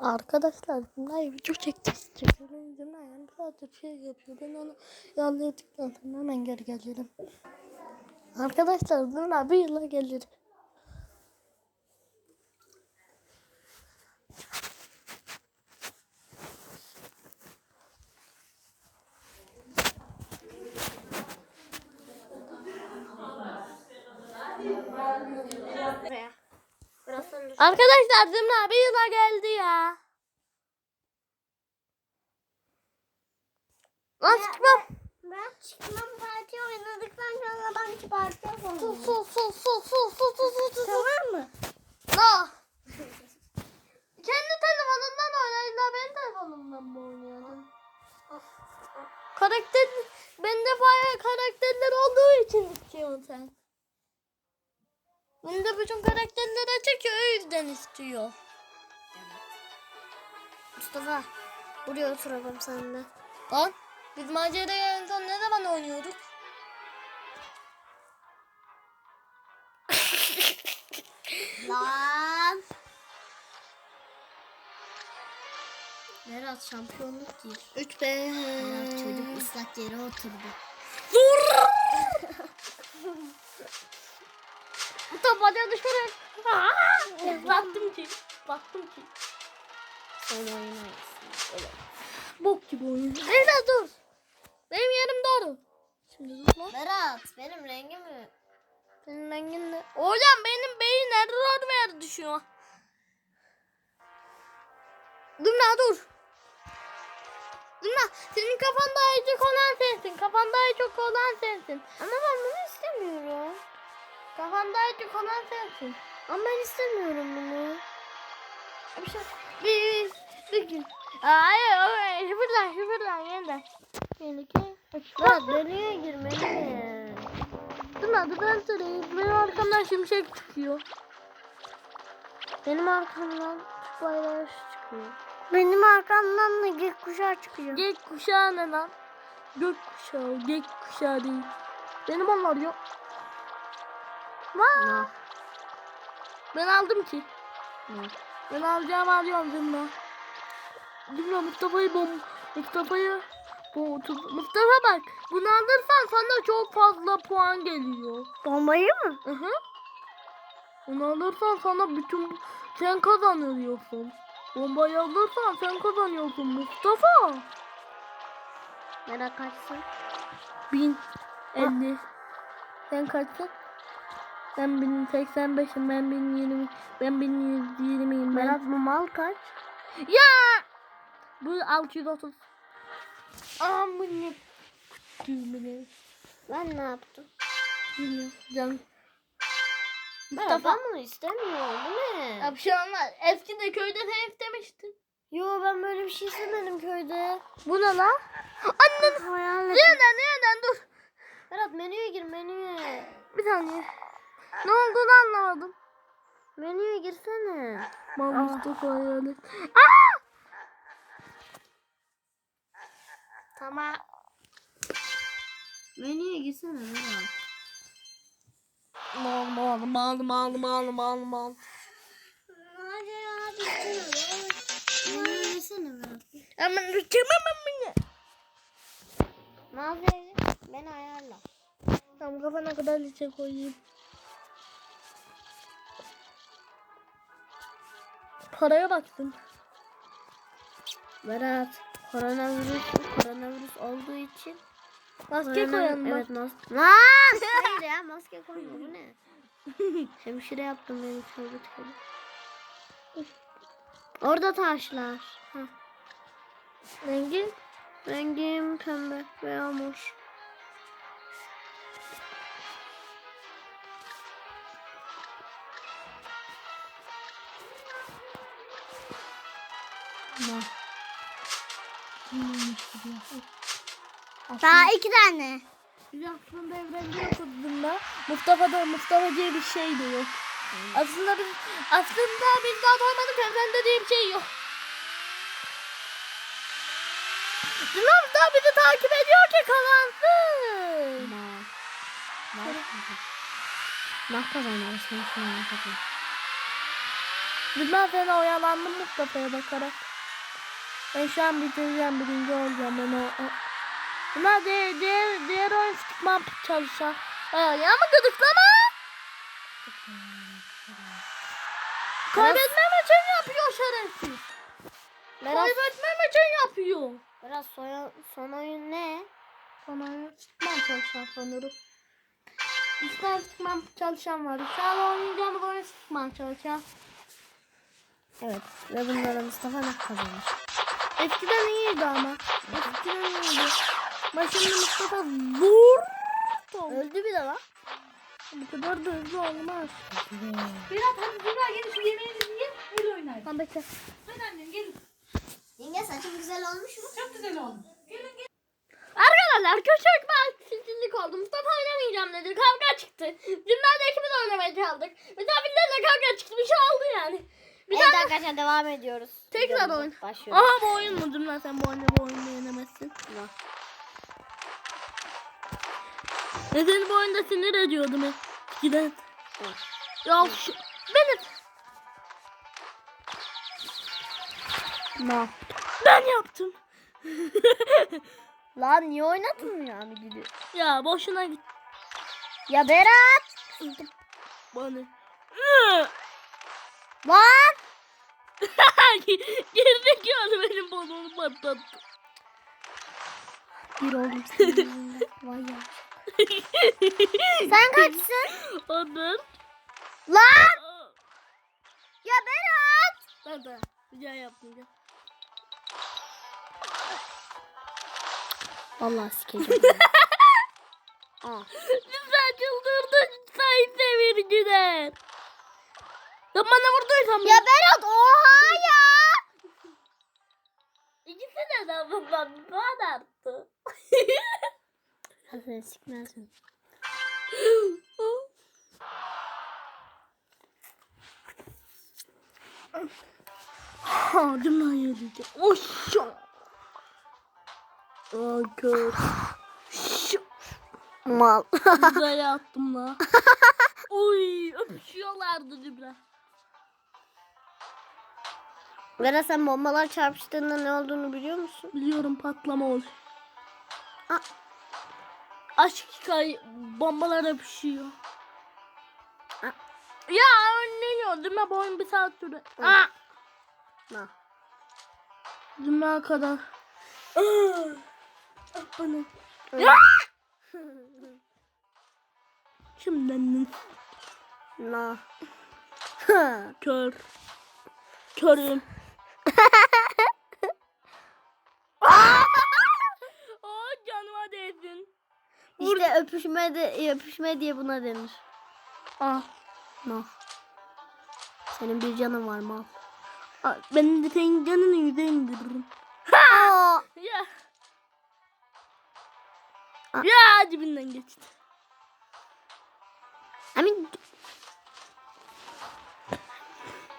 Arkadaşlar bunlar video çekeceğiz. Çekelim izin yani sadece şey yapıyor. Ben onu sonra hemen geri gelirim. Arkadaşlar bunlar bir yıla gelir. sonunda. Arkadaşlar Zümra abi yıla geldi ya. Lan çıkmam. Ben çıkmam parti oynadıktan sonra ben çıkartacağım onu. Sus sus sus sus sus sus sus sus. Tamam mı? No. Kendi telefonundan oynayın benim telefonumdan mı oynuyordun? Karakter, bende bayağı karakterler olduğu için istiyorsun sen. Bende bütün karakterler açık ya, o yüzden istiyor. Mustafa buraya oturalım seninle. Lan biz maceraya en son ne zaman oynuyorduk? Lan. Berat şampiyonluk değil. 3 be. Berat çocuk ıslak yere oturdu. Dur. Top hadi dışarı. Aa! Baktım ki. Baktım ki. Sonra oynasın. Öyle. Bok gibi oyun. Leyla dur. Benim yerim doğru. Şimdi dur lan. Berat benim rengim mi? Senin rengin ne? Hocam benim beyin error verdi şu an. Dur lan dur. Dur lan. Senin kafanda en çok olan sensin. Kafanda en çok olan sensin. Ama ben bunu istemiyorum. Çok olan sensin. Ama ben istemiyorum bunu. Bir şey. Bir, bir gün. Hayır, hayır. Şuradan, şuradan, yeniden. Üç. Berat menüye girmeli. Dur lan, dur ben söyleyeyim. Benim arkamdan şimşek çıkıyor. Benim arkamdan bayrağı çıkıyor. Benim arkamdan da gök kuşağı çıkıyor. Gök kuşağı ne lan? Gök kuşağı, gök kuşağı değil. Benim onlar yok. Vaa! Ben aldım ki. Ben alacağım alıyorum Zümra. Zümra Mustafa'yı bom... Mustafa'yı... bom- Mustafa bak. Bunu alırsan sana çok fazla puan geliyor. Bombayı mı? Hı hı. Bunu alırsan sana bütün... Sen kazanıyorsun. Bombayı alırsan sen kazanıyorsun Mustafa. Berat kaçsın? Bin elli. Sen kaçsın? Ben bin seksen beşim. Ben bin yirmi. Ben bin yüz yirmiyim. Ben. Berat bu mal kaç? Ya! Bu 630. Amına düğmeni. Ben ne yaptım? Can. Mustafa. ben bunu istemiyorum. Bu ne? Ya bir şey olmaz. Eskide köyde sen istemiştin. Yo ben böyle bir şey istemedim köyde. Bu ne lan? Annen. Nereden nereden dur. Berat menüye gir menüye. Bir saniye. Ne olduğunu anlamadım. Menüye girsene. Yani. Aa! Tamam. Menüye girsene Berat. Mal mal mal mal mal mal mal. Hadi bitsene Menüye girsene Berat. Aman çıkamam beni. Mağazaya. Ben ayarla. Tamam kafana kadar lise koyayım. Paraya baktım. Berat. Koronavirüs, koronavirüs olduğu için Maske bak. Evet maske. Lan! Hayır ya maske koyma bu ne? Hemşire yaptım beni tövbe tövbe. Orada taşlar. Heh. Rengin. Rengim pembe Daha iki tane. Biz aslında evrende okudum da Mustafa'da Mustafa diye bir şey de yok. Aslında biz aslında biz daha doğmadık evrende diye bir şey yok. Dilan da bizi takip ediyor ki kazansın. Nah kazanır. Sen şuna kazan. Bilmem ben oyalandım Mustafa'ya bakarak. Ben şu an bitireceğim birinci olacağım ben o. o. Bunlar diğer, diğer, diğer oyun sıkmam çalışan. Ya mı gıdıklama? Kaybetmem için yapıyor şerefsiz. Berat, Kaybetmem için yapıyor. Berat son, son oyun ne? Bana sıkmam çalışan sanırım. İster sıkmam çalışan var. An oynayacağım oyun sıkmam çalışan. Evet. Ve bunları Mustafa ne kazanır? Eskiden iyiydi ama. Eskiden iyiydi. Şimdi Mustafa zor. Öldü bir de lan. Bu kadar da hızlı olmaz. Berat hadi Zümra gelin şu yemeğinizi yiyin öyle oynayın. Tamam bekle. Hadi annem gelin. Yenge saçım güzel olmuş mu? Çok güzel oldu. Gelin gelin. Arkadaşlar küçük bir aksizlik oldu. Mustafa oynamayacağım dedi. Kavga çıktı. Cümlede ikimiz oynamaya çaldık. Misafirlerle kavga çıktı. Bir şey oldu yani. Bir evet arkadaşlar devam ediyoruz. Tekrar oyun. Başlıyoruz. Aha bu oyun mu? Cümle sen bu oyunda bu oyunda yenemezsin. Tamam. Ne seni bu oyunda sinir ediyordum hep. Giden. Ya şu... Benim. Ne? Ben yaptım. Lan niye oynatın ya gidiyor? Ya boşuna git. Ya Berat! Bana. Lan! Gerizekalı benim balonu patlattı. Bir oldum senin Vay ya. Sen kaçsın? Ondan. Lan! Ya Berat! Ben de. Rica yapmayacağım. Vallahi sikeceğim. Aa. Lütfen çıldırdın sayın devirciler. Ya bana vurduysan Ya Berat oha ya! İkisi de babam bana attı. Hazır sikmez mi? Ha cümle yiyeceğim. Oş. Aa kör. Mal. Güzel attım la. Oy öpüşüyorlardı cümle. Berat sen bombalar çarpıştığında ne olduğunu biliyor musun? Biliyorum patlama olur. Aa. Aşk hikaye bombalar öpüşüyor. Aa. Ya önleniyor değil mi? Bu oyun bir saat süre. Aa. Ne? Cümle kadar. Ah, Bana. Şimdiden Ne? kör. Körüm. Aa, canıma değsin. işte öpüşme de öpüşme diye buna denir. Aa, No. Senin bir canın var mal. aa, ben de senin canını yüze indiririm. Aa! Ya. Aa. Ya dibinden geçti. Amin.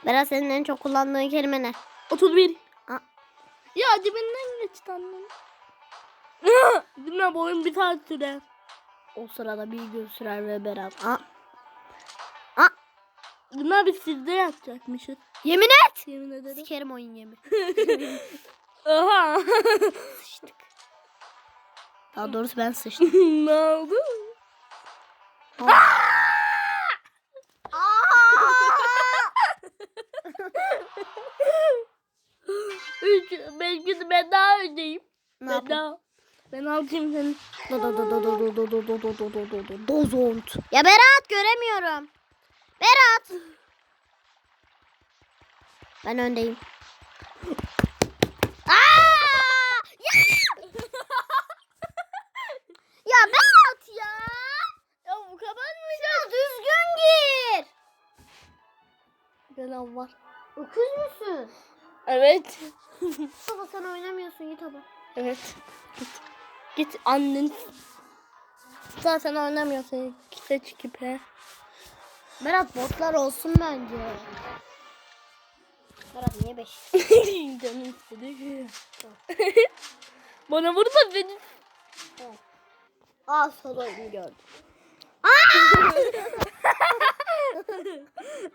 Berat senin en çok kullandığın kelime ne? 31. Aa. Ya dibinden geçti annem. Dinle bu oyun bir saat sürer. O sırada bir gün sürer ve Berat. Aa. Dinle biz sizde yapacakmışız. Yemin et. Yemin ederim. Sikerim oyun yemi. Aha. Daha doğrusu ben sıçtım. ne oldu? Üç, belki de ben daha ödeyim. ne Ben daha. Ben alacağım seni. Do do do do do do do do do do do do do do dozont. Ya Berat göremiyorum. Berat. Ben öndeyim. Aa! Ya! ya Berat ya. Ya bu kadar mı? Düzgün gir. Belam var. Öküz müsün? Evet. Baba sen oynamıyorsun git hadi. Evet. Git. Git annen. Zaten oynamıyorsun. Seç kipe. Berat botlar olsun bence. Berat niye beş? Canım istedi. Bana vurma beni. Aa sol oyunu gördüm.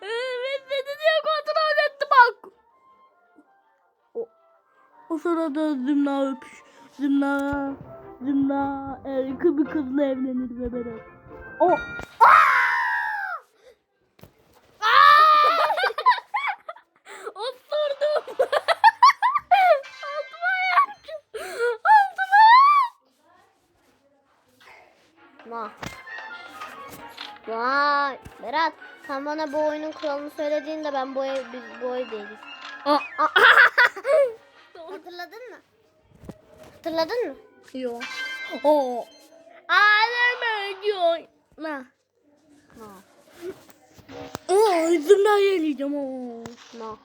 Evet o sırada Zümra öpüş. Zümra, Zümra e, bir kızla evlenir ve beraber. O. Altıma Ma. Vay. Berat sen bana bu oyunun kuralını söylediğinde ben bu ev, biz bu ev değiliz. Hatırladın mı? Hatırladın mı? Yok. O. Aleme diyor. Ne? Ma. Aa, Zümra yeleyeceğim. Oo. Ma.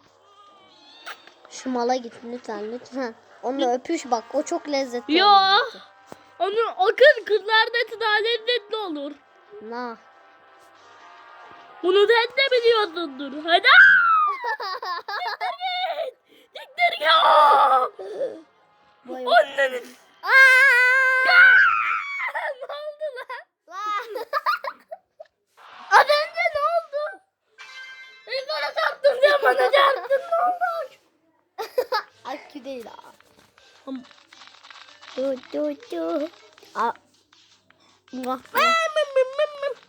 Şu mala git lütfen lütfen. Onunla öpüş bak o çok lezzetli. Olmuştu. Onu o kız kızlarda daha lezzetli olur. Ma. Bunu sen de biliyorsundur. Hadi. Siktir git. Siktir Anneniz. Aa! ne oldu lan? Vay. Az önce ne oldu? Ben sana çarptım sen bana çarptın ne oldu? Akü değil ha. Du du du. Aa. Muah.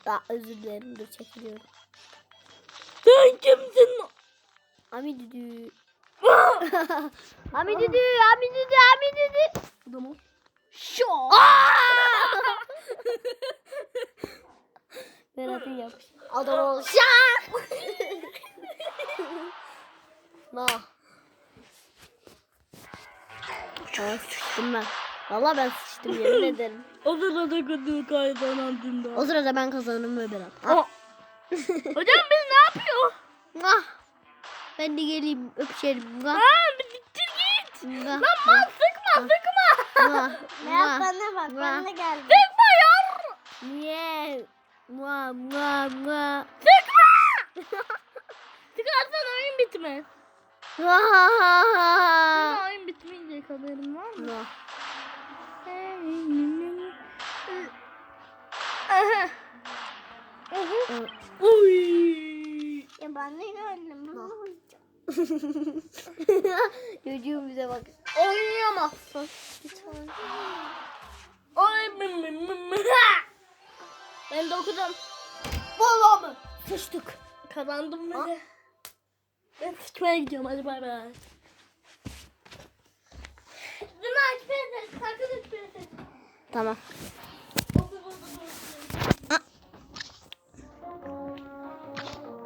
Aa, özür dilerim dur çekiliyorum. Sen kimsin? Ami düdü. Ami düdü, ami düdü, ami düdü. Adam ol. Şo. Berat'ın yapmış. Adam ol. Şak. Nah. Ben sıçtım ben. Valla ben sıçtım yemin ederim. O sırada kötü kaydan O sırada ben kazandım ve Berat. Aa. Hocam? Mwah. Ben de geleyim öpüşelim. Aa siktir git. Lan mal sıkma sıkma. Mwah. bana bak de geldi. Sıkma yavrum. Mwah. Mwah. Mwah. Mwah. Sıkma. Sıkarsan oyun bitmez. Ama oyun bitmeyecek haberin var mı? Mwah. Aha. Aha. Uy. Ya ben de geldim. Çocuğum bize bak. Oynayamazsın. Ben de okudum. Valla mı? Sıçtık. Kazandım ben de. Ben sıçmaya gidiyorum hadi bay bay. Aç prenses. Sakın prenses. Tamam.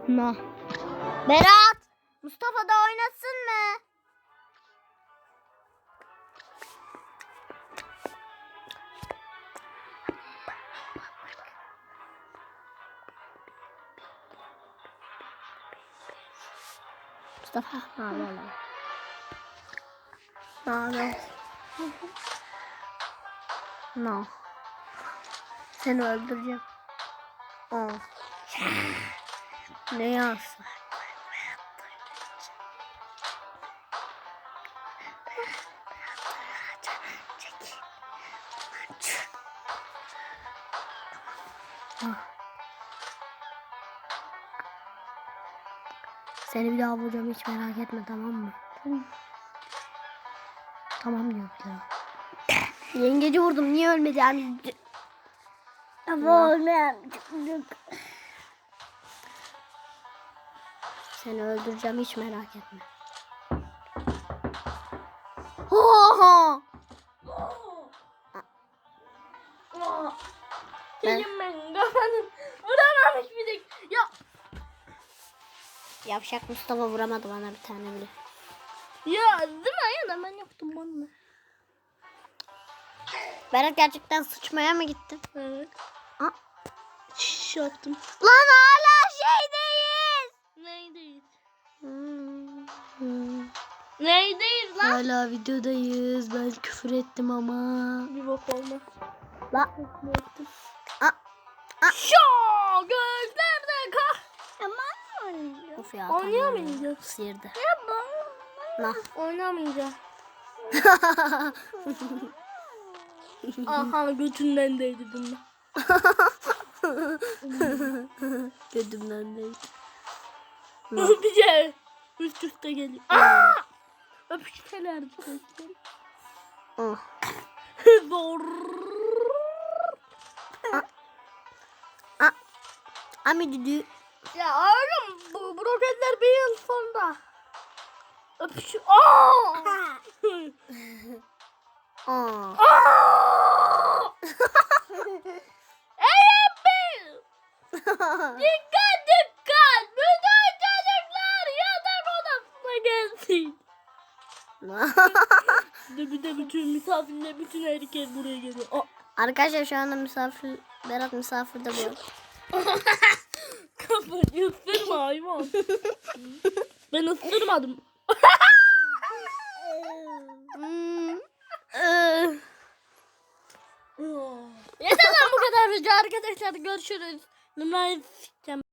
No. Berat. Mustafa da oynasın mı? Mustafa ne haber lan? Ne haber? No. Seni öldüreceğim. Aa. Ne yazsın? Seni bir daha bulacağım hiç merak etme tamam mı? Tamam diyor ya. Yengeci vurdum niye ölmedi yani? Ama olmayan Seni öldüreceğim hiç merak etme. Ho Yavşak Mustafa vuramadı bana bir tane bile. Ya değil mi ya da ben yaptım bana. Berat gerçekten sıçmaya mı gittin? Evet. Aa. Şiş yaptım. Lan hala şeydeyiz. Neydeyiz? Hmm. Hmm. Neydeyiz lan? Hala videodayız. Ben küfür ettim ama. Bir bok olmaz. La. Şoo gözlerde kah. Aman Of ya. Oynayamayacağız. Sıyırdı. Ya ben La. oynamayacağım. Aha götünden değdi bunlar. Gözümden değil. bir şey. Üst üste geliyor. Aa! Öpüşteler. Zor. Ami düdü. Ya oğlum bu, bu roketler bir yıl sonra. Öpüş. Aa! Aa. Aa! Eyüp! Dikkat dikkat! Bütün çocuklar yatak odasına gelsin. De, bir de bütün misafirler, bütün herkes buraya geliyor. Aa, Arkadaşlar şu anda misafir Berat misafirde bu. Kafayı ısırma hayvan. ben ısırmadım. Yeter lan bu kadar video arkadaşlar. Görüşürüz. Numarayı sikeceğim.